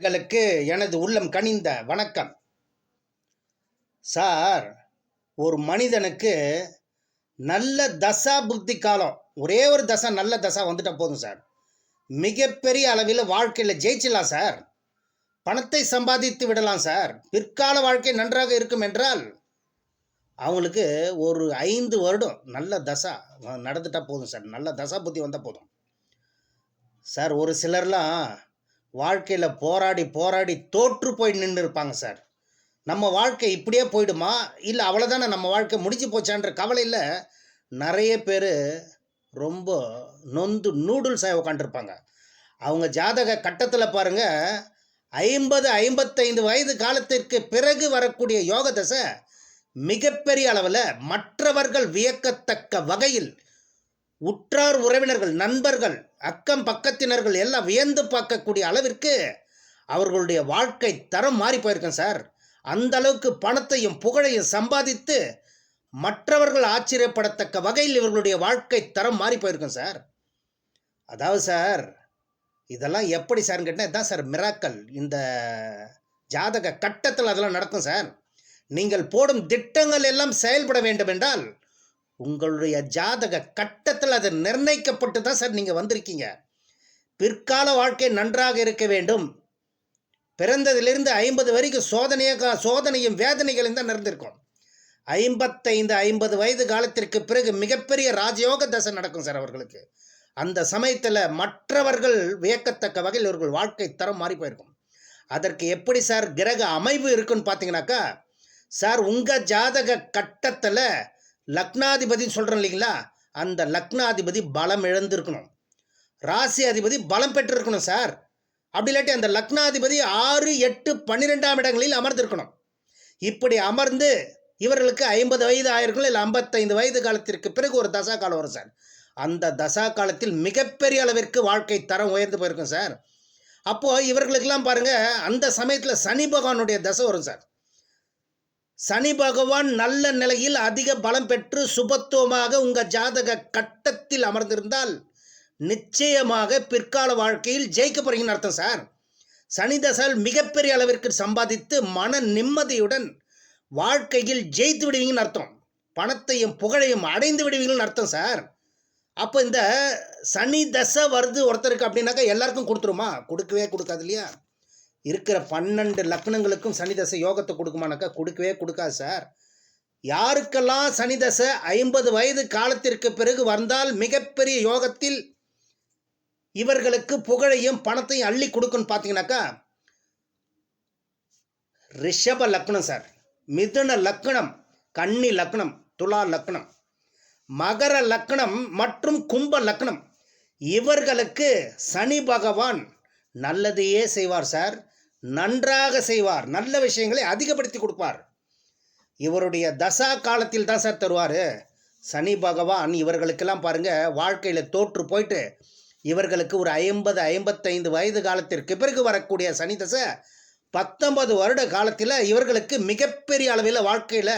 உங்களுக்கு எனது உள்ளம் கனிந்த வணக்கம். சார் ஒரு மனிதனுக்கு நல்ல தசா புத்தி காலம். ஒரே ஒரு தசை நல்ல தசா வந்துட்டா போதும் சார். மிகப்பெரிய அளவில் வாழ்க்கையில் ஜெயிச்சிடலாம் சார். பணத்தை சம்பாதித்து விடலாம் சார். பிற்கால வாழ்க்கை நன்றாக இருக்கும் என்றால் அவங்களுக்கு ஒரு ஐந்து வருடம் நல்ல தசா நடந்துட்டால் போதும் சார். நல்ல தசா புத்தி வந்தால் போதும். சார் ஒரு சிலர்லாம் வாழ்க்கையில் போராடி போராடி தோற்று போய் நின்று இருப்பாங்க சார். நம்ம வாழ்க்கை இப்படியே போயிடுமா? இல்லை அவ்வளோதானே நம்ம வாழ்க்கை முடிஞ்சு போச்சான்ற கவலையில் நிறைய பேர் ரொம்ப நொந்து நூடுல்ஸ் ஆகி உட்காந்துருப்பாங்க அவங்க ஜாதக கட்டத்தில் பாருங்கள் ஐம்பது ஐம்பத்தைந்து வயது காலத்திற்கு பிறகு வரக்கூடிய யோக தசை மிகப்பெரிய அளவில் மற்றவர்கள் வியக்கத்தக்க வகையில் உற்றார் உறவினர்கள் நண்பர்கள் அக்கம் பக்கத்தினர்கள் எல்லாம் வியந்து பார்க்கக்கூடிய அளவிற்கு அவர்களுடைய வாழ்க்கை தரம் மாறி போயிருக்கேன் சார். அந்த அளவுக்கு பணத்தையும் புகழையும் சம்பாதித்து மற்றவர்கள் ஆச்சரியப்படத்தக்க வகையில் இவர்களுடைய வாழ்க்கை தரம் மாறி போயிருக்கும் சார். அதாவது சார் இதெல்லாம் எப்படி சார்னு கேட்டால் இதான் சார் மிராக்கல் இந்த ஜாதக கட்டத்தில் அதெல்லாம் நடக்கும் சார். நீங்கள் போடும் திட்டங்கள் எல்லாம் செயல்பட வேண்டும் என்றால் உங்களுடைய ஜாதக கட்டத்தில் அது நிர்ணயிக்கப்பட்டு தான் சார் நீங்கள் வந்திருக்கீங்க. பிற்கால வாழ்க்கை நன்றாக இருக்க வேண்டும். பிறந்ததிலிருந்து ஐம்பது வரைக்கும் சோதனையாக சோதனையும் வேதனைகளும் தான் நடந்திருக்கும் ஐம்பத்தைந்து ஐம்பது வயது காலத்திற்கு பிறகு மிகப்பெரிய ராஜயோக தசை நடக்கும் சார் அவர்களுக்கு. அந்த சமயத்தில் மற்றவர்கள் வியக்கத்தக்க வகையில் இவர்கள் வாழ்க்கை தரம் மாறி போயிருக்கும். அதற்கு எப்படி சார் கிரக அமைவு இருக்குன்னு பார்த்தீங்கன்னாக்கா சார் உங்கள் ஜாதக கட்டத்தில் லக்னாதிபதின்னு சொல்கிறோம் இல்லைங்களா? அந்த லக்னாதிபதி பலம் இழந்திருக்கணும். ராசி அதிபதி பலம் பெற்றிருக்கணும் சார். அப்படி இல்லாட்டி அந்த லக்னாதிபதி ஆறு எட்டு பன்னிரெண்டாம் இடங்களில் அமர்ந்திருக்கணும். இப்படி அமர்ந்து இவர்களுக்கு ஐம்பது வயது ஆயிருக்கும் இல்லை ஐம்பத்தைந்து வயது காலத்திற்கு பிறகு ஒரு தசா காலம் வரும் சார். அந்த தசா காலத்தில் மிகப்பெரிய அளவிற்கு வாழ்க்கை தரம் உயர்ந்து போயிருக்கும் சார். அப்போது இவர்களுக்கெல்லாம் பாருங்கள் அந்த சமயத்தில் சனி பகவானுடைய தசை வரும் சார். சனி பகவான் நல்ல நிலையில் அதிக பலம் பெற்று சுபத்துவமாக உங்கள் ஜாதக கட்டத்தில் அமர்ந்திருந்தால் நிச்சயமாக பிற்கால வாழ்க்கையில் ஜெயிக்க போறீங்கன்னு அர்த்தம் சார். சனி தசால் மிகப்பெரிய அளவிற்கு சம்பாதித்து மன நிம்மதியுடன் வாழ்க்கையில் ஜெயித்து விடுவீங்கன்னு அர்த்தம். பணத்தையும் புகழையும் அடைந்து விடுவீங்கன்னு அர்த்தம் சார். அப்போ இந்த சனி தசை வருது ஒருத்தருக்கு அப்படின்னாக்கா எல்லாருக்கும் கொடுத்துருமா? கொடுக்கவே கொடுக்காது இல்லையா? இருக்கிற பன்னெண்டு லக்னங்களுக்கும் சனி தசை யோகத்தை கொடுக்குமானாக்கா கொடுக்கவே கொடுக்காது சார். யாருக்கெல்லாம் சனி தசை ஐம்பது வயது காலத்திற்கு பிறகு வந்தால் மிகப்பெரிய யோகத்தில் இவர்களுக்கு புகழையும் பணத்தையும் அள்ளி கொடுக்குன்னு பார்த்தீங்கன்னாக்கா ரிஷப லக்னம் சார். மிதுன லக்னம் கன்னி லக்னம் துலா லக்னம். மகர லக்னம் மற்றும் கும்ப லக்னம். இவர்களுக்கு சனி பகவான் நல்லதையே செய்வார் சார். நன்றாக செய்வார். நல்ல விஷயங்களை அதிகப்படுத்தி கொடுப்பார். இவருடைய தசா காலத்தில் தான் சார் தருவார். சனி பகவான் இவர்களுக்கெல்லாம் பாருங்கள் வாழ்க்கையில் தோற்று போயிட்டு இவர்களுக்கு ஒரு ஐம்பது ஐம்பத்தைந்து வயது காலத்திற்கு பிறகு வரக்கூடிய சனி தசை பத்தொன்பது வருட காலத்தில் இவர்களுக்கு மிகப்பெரிய அளவில் வாழ்க்கையில்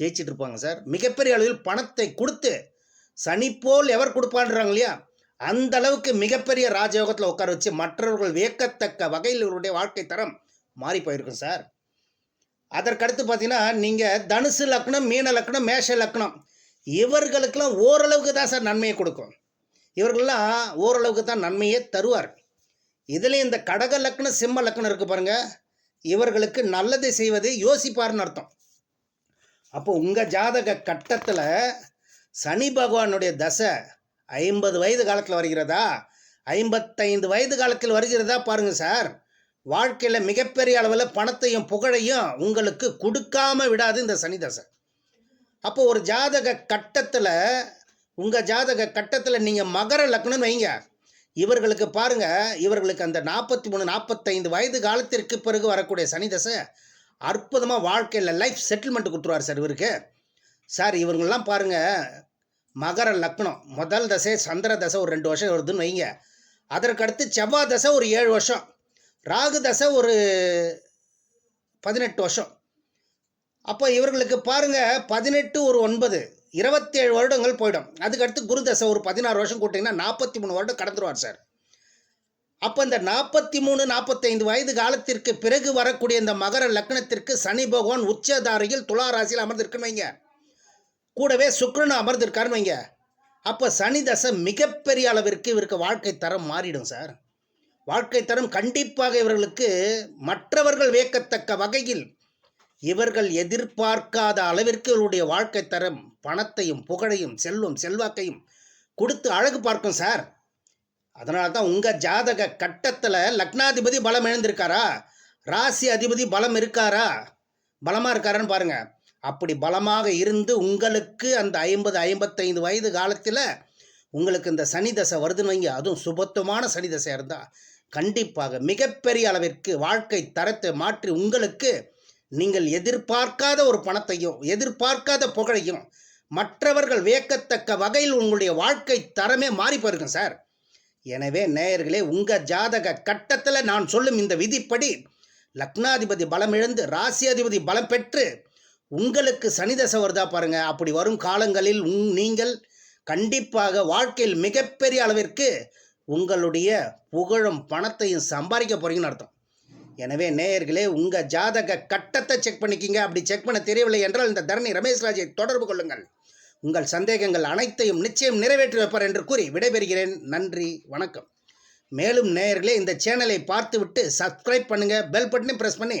ஜெயிச்சிட்டு இருப்பாங்க சார். மிகப்பெரிய அளவில் பணத்தை கொடுத்து சனி போல் எவர் கொடுப்பான்றாங்க இல்லையா? அந்த அளவுக்கு மிகப்பெரிய ராஜயோகத்தில் உட்கார வச்சு மற்றவர்கள் வியக்கத்தக்க வகையில் இவருடைய வாழ்க்கை தரம் மாறி போயிருக்கும் சார். அதற்கடுத்து பார்த்தீங்கன்னா நீங்கள் தனுசு லக்னம் மீன லக்னம் மேஷ லக்னம் இவர்களுக்கெல்லாம் ஓரளவுக்கு தான் சார் நன்மையை கொடுக்கும். இவர்கள்லாம் ஓரளவுக்கு தான் நன்மையே தருவார். இதில் இந்த கடக லக்னம் சிம்ம லக்னம் இருக்கு பாருங்க. இவர்களுக்கு நல்லதை செய்வதை யோசிப்பார்னு அர்த்தம். அப்போ உங்கள் ஜாதக கட்டத்தில் சனி பகவானுடைய தசை ஐம்பது வயது காலத்தில் வருகிறதா? ஐம்பத்தைந்து வயது காலத்தில் வருகிறதா பாருங்கள் சார். வாழ்க்கையில் மிகப்பெரிய அளவில் பணத்தையும் புகழையும் உங்களுக்கு கொடுக்காம விடாது இந்த சனிதசை அப்போ ஒரு ஜாதக கட்டத்தில் உங்கள் ஜாதக கட்டத்தில் நீங்கள் மகர லக்னம் வைங்க. இவர்களுக்கு பாருங்கள் இவர்களுக்கு அந்த நாற்பத்தி மூணு நாற்பத்தைந்து வயது காலத்திற்கு பிறகு வரக்கூடிய சனிதசை அற்புதமாக வாழ்க்கையில் லைஃப் செட்டில்மெண்ட் கொடுத்துருவார் சார் இவருக்கு. சார் இவங்கெல்லாம் பாருங்கள் மகர லக்னம். முதல் தசை சந்திர தசை ஒரு ரெண்டு வருஷம் வருதுன்னு வைங்க. அதற்கடுத்து செவ்வாய் தசை ஒரு ஏழு வருஷம். ராகு தசை ஒரு பதினெட்டு வருஷம். அப்போ இவர்களுக்கு பாருங்க பதினெட்டு ஒரு ஒன்பது இருபத்தேழு வருடங்கள் போயிடும். அதுக்கடுத்து குரு தசை ஒரு பதினாறு வருஷம் கூட்டிங்கன்னா நாற்பத்தி மூணு வருடம் கடந்துருவார் சார். அப்போ இந்த நாற்பத்தி மூணு நாற்பத்தைந்து வயது காலத்திற்கு பிறகு வரக்கூடிய இந்த மகர லக்னத்திற்கு சனி பகவான் உச்சதாரையில் துலா ராசியில் அமர்ந்திருக்குன்னு வைங்க. கூடவே சுக்ரன் அமர்ந்திருக்காருன்னு வைங்க. அப்போ சனி தசை மிகப்பெரிய அளவிற்கு இவருக்கு வாழ்க்கை தரம் மாறிடும் சார். வாழ்க்கை தரம் கண்டிப்பாக இவர்களுக்கு மற்றவர்கள் வியக்கத்தக்க வகையில் இவர்கள் எதிர்பார்க்காத அளவிற்கு இவருடைய வாழ்க்கை தரம் பணத்தையும் புகழையும் செல்வம் செல்வாக்கையும் கொடுத்து அழகு பார்க்கும் சார். அதனால தான் உங்கள் ஜாதக கட்டத்தில் லக்னாதிபதி பலம் எழுந்திருக்காரா ராசி அதிபதி பலம் இருக்காரா? பலமாக இருக்காரான்னு பாருங்கள் அப்படி பலமாக இருந்து உங்களுக்கு அந்த ஐம்பது ஐம்பத்தைந்து வயது காலத்தில் உங்களுக்கு இந்த சனி தசை வருதுன்னு வைங்க. அதுவும் சுபத்துவமான சனி தசையாக இருந்தால் கண்டிப்பாக மிகப்பெரிய அளவிற்கு வாழ்க்கை தரத்தை மாற்றி உங்களுக்கு நீங்கள் எதிர்பார்க்காத ஒரு பணத்தையும் எதிர்பார்க்காத புகழையும் மற்றவர்கள் வியக்கத்தக்க வகையில் உங்களுடைய வாழ்க்கை தரமே மாறி போயிருக்கும் சார். எனவே நேயர்களே உங்கள் ஜாதக கட்டத்தில் நான் சொல்லும் இந்த விதிப்படி லக்னாதிபதி பலம் இழந்து ராசியாதிபதி பலம் பெற்று உங்களுக்கு சனிதசை வருதா பாருங்க. அப்படி வரும் காலங்களில் உங் நீங்கள் கண்டிப்பாக வாழ்க்கையில் மிகப்பெரிய அளவிற்கு உங்களுடைய புகழும் பணத்தையும் சம்பாதிக்க போறீங்கன்னு அர்த்தம். எனவே நேயர்களே உங்கள் ஜாதக கட்டத்தை செக் பண்ணிக்கிங்க. அப்படி செக் பண்ண தெரியவில்லை என்றால் இந்த தரணி ரமேஷ் ராஜை தொடர்பு கொள்ளுங்கள். உங்கள் சந்தேகங்கள் அனைத்தையும் நிச்சயம் நிறைவேற்றி வைப்பார் என்று கூறி விடைபெறுகிறேன். நன்றி வணக்கம். மேலும் நேயர்களே இந்த சேனலை பார்த்துவிட்டு சப்ஸ்கிரைப் பண்ணுங்கள் பெல் பட்டனையும் ப்ரெஸ் பண்ணி